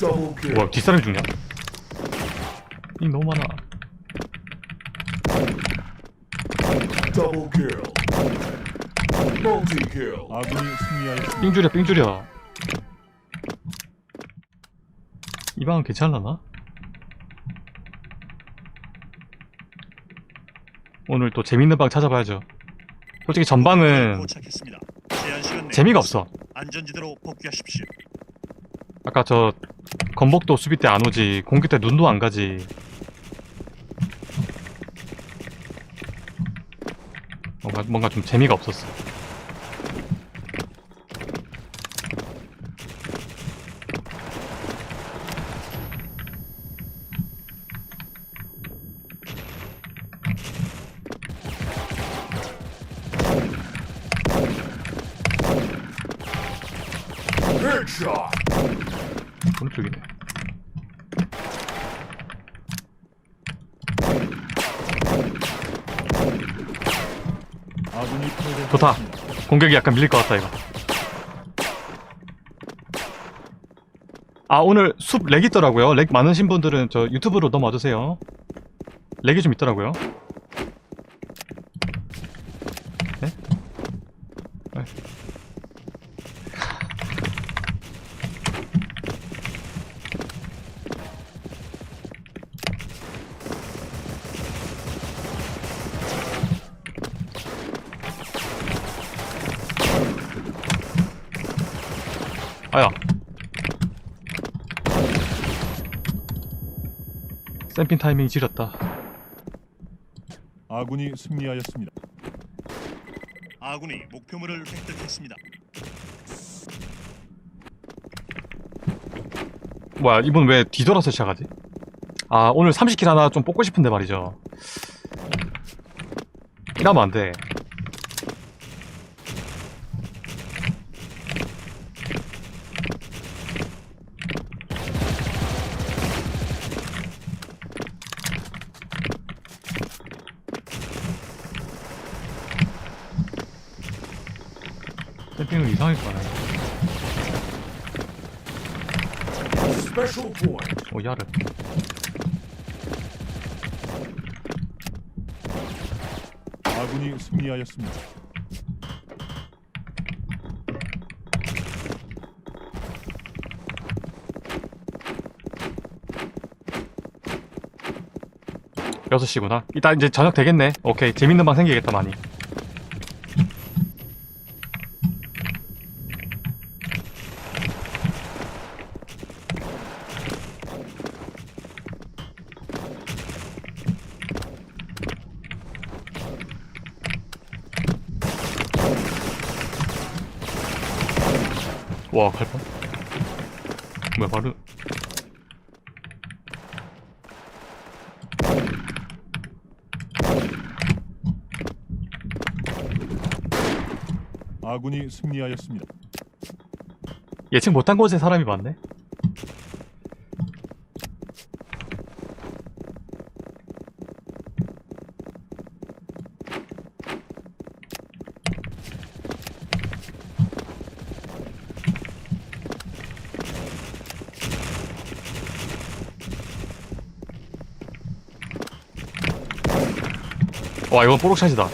Kill. 뭐야 뒷사람이 죽냐? 이 너무 많아 Double kill. Multi kill. 아군이 승리하였습니다. 삥줄이야 삥줄이야 이 방은 괜찮을라나? 오늘 또 재밌는 방 찾아봐야죠 솔직히 전방은 도착했습니다. 제한 시간 내 재미가 없어 안전지대로 복귀하십시오. 아까 저 건복도 수비 때 안 오지. 공격 때 눈도 안 가지. 뭔가 뭔가 좀 재미가 없었어. Headshot. 오른쪽이네. 패배하였습니다. 좋다. 공격이 약간 밀릴 것 같다 이거. 아 오늘 숲 렉 있더라고요. 렉 많으신 분들은 저 유튜브로 넘어와 주세요. 렉이 좀 있더라고요 아야 샘핀 타이밍이 지렸다 아군이 승리하였습니다. 아군이 목표물을 획득했습니다. 뭐야 이분 왜 뒤돌아서 시작하지? 아 오늘 30킬 하나 좀 뽑고 싶은데 말이죠 이러면 안돼 핑은 이상할 거야. 오 야르 아군이 승리하였습니다. 여섯 시구나. 이따 이제 저녁 되겠네. 오케이 재밌는 방 생기겠다 많이 와 갈뻔. 뭐야 바로. 아군이 승리하였습니다. 예측 못한 곳에 사람이 많네 와 이건 뽀록샷이다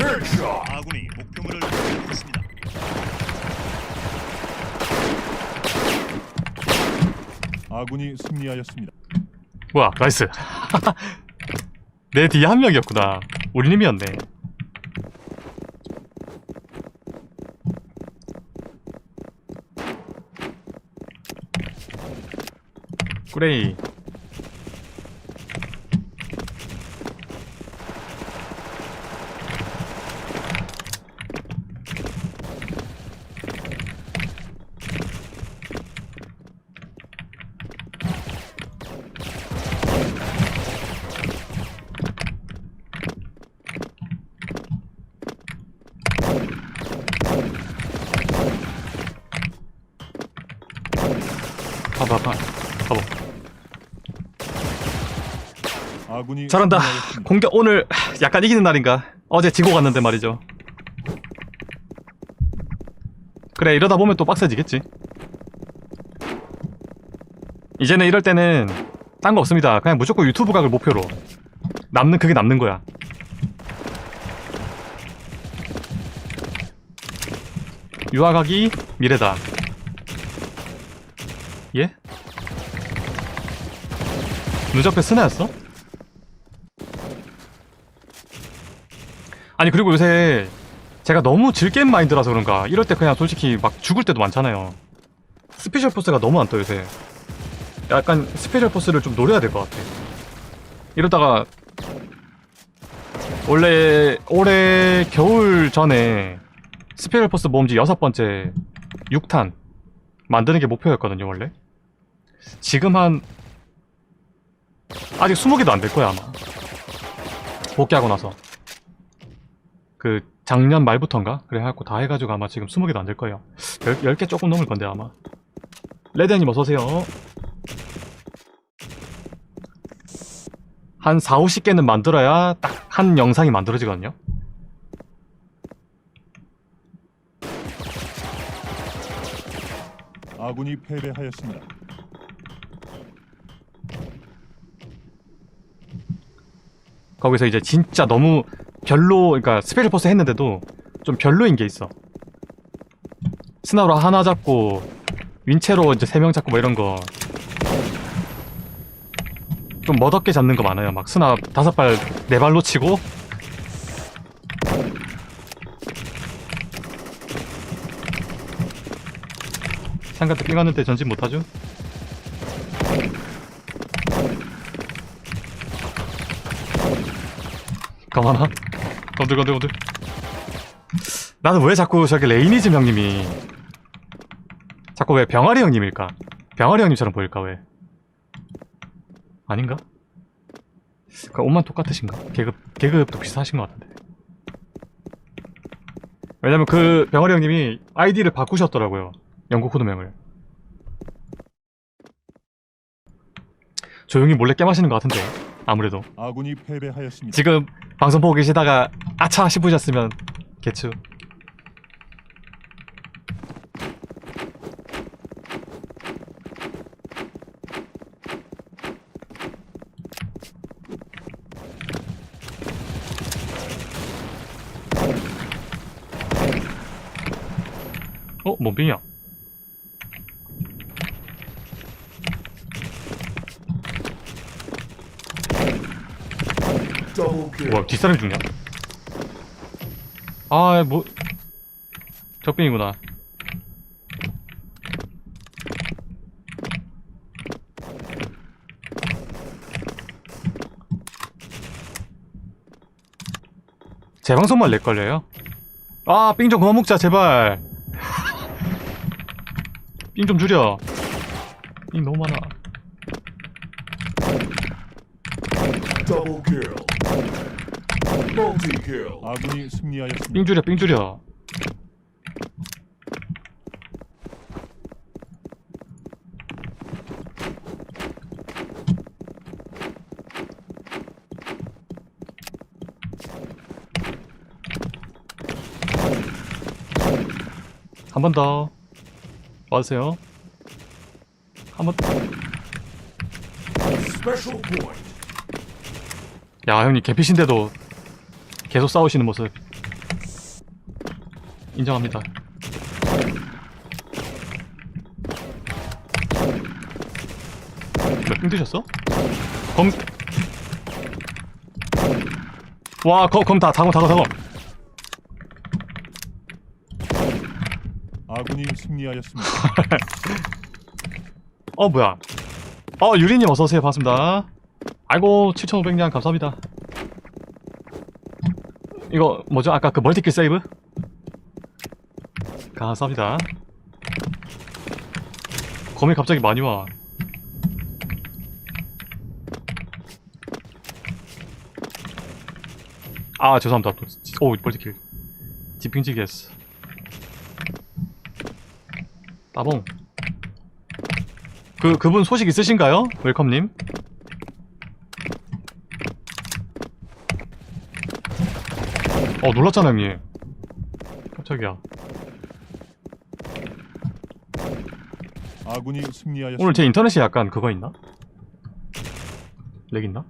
Headshot. 아군이 목표물을. 아군이 승리하였습니다. 뭐야 나이스 내 뒤에 한 명이었구나 우리님이었네 꾸레이 가봐 가 가봐 아군이 잘한다. 공격 오늘 약간 이기는 날인가? 어제 지고 갔는데 말이죠. 그래 이러다 보면 또 빡세지겠지. 이제는 이럴 때는 딴 거 없습니다. 그냥 무조건 유튜브 각을 목표로 남는 그게 남는 거야. 유아각이 미래다. 예? 누적배 스나였어? 아니 그리고 요새 제가 너무 질게임 마인드라서 그런가. 이럴 때 그냥 솔직히 막 죽을 때도 많잖아요. 스페셜 포스가 너무 안 떠 요새. 약간 스페셜 포스를 좀 노려야 될 것 같아. 이러다가 원래 올해 겨울 전에 스페셜 포스 모험지 여섯 번째 6탄 만드는 게 목표였거든요 원래. 지금 한 아직 20개도 안 될 거야 아마. 복귀하고 나서 그 작년 말부터인가? 그래갖고 다 해가지고 아마 지금 20개도 안 될 거예요. 10, 10 개 조금 넘을 건데 아마. 레드님 어서오세요. 한 4, 50개는 만들어야 딱 한 영상이 만들어지거든요. 아군이 패배하였습니다. 거기서 이제 진짜 너무 별로 그러니까 스페셜 포스 했는데도 좀 별로인 게 있어. 스나로 하나 잡고 윈체로 이제 세 명 잡고 뭐 이런 거. 좀 멋없게 잡는 거 많아요. 막 스나 다섯 발 네 발로 치고. 상가도 삥갔는데 전진 못하죠? 가만하 건들 건들 건들 나는 왜 자꾸 저기 레이니즘 형님이 자꾸 왜 병아리 형님일까? 병아리 형님처럼 보일까 왜? 아닌가? 그 옷만 똑같으신가? 계급 계급도 비슷하신 것 같은데. 왜냐면 그 병아리 형님이 아이디를 바꾸셨더라고요 영국 코드명을. 조용히 몰래 깨마시는 것 같은데 아무래도 아군이 패배하였습니다. 지금 방송 보고 계시다가 아차 싶으셨으면 개추 어? 뭔 빙이야? 뭐야 뒷사람이 죽냐? 아 뭐... 적빙이구나 재방송만 렉걸려요? 아, 삥 좀 그만 먹자, 제발. 삥 좀 줄여. 삥 너무 많아. Double kill. 아군이 승리하였습니다. 삥 줄여, 삥 줄여. 한번 더. 와주세요. 한 번. Special point. 야, 형님, 개피신데도 계속 싸우시는 모습. 인정합니다. 몇빙 드셨어? 검. 와, 검, 검 다, 다검, 다검, 다검. 아군이 승리하였습니다. 어, 뭐야. 어, 유리님 어서오세요. 반갑습니다. 아이고, 7,500냥 감사합니다. 이거, 뭐죠? 아까 그 멀티킬 세이브? 감사합니다. 검이 갑자기 많이 와. 아, 죄송합니다. 또, 오, 멀티킬. 디핑지겠어. 따봉. 그, 그분 소식 있으신가요? 웰컴님? 어 놀랐잖아 형님 깜짝이야 아군이 승리하였습니다. 오늘 제 인터넷이 약간 그거 있나? 렉 있나?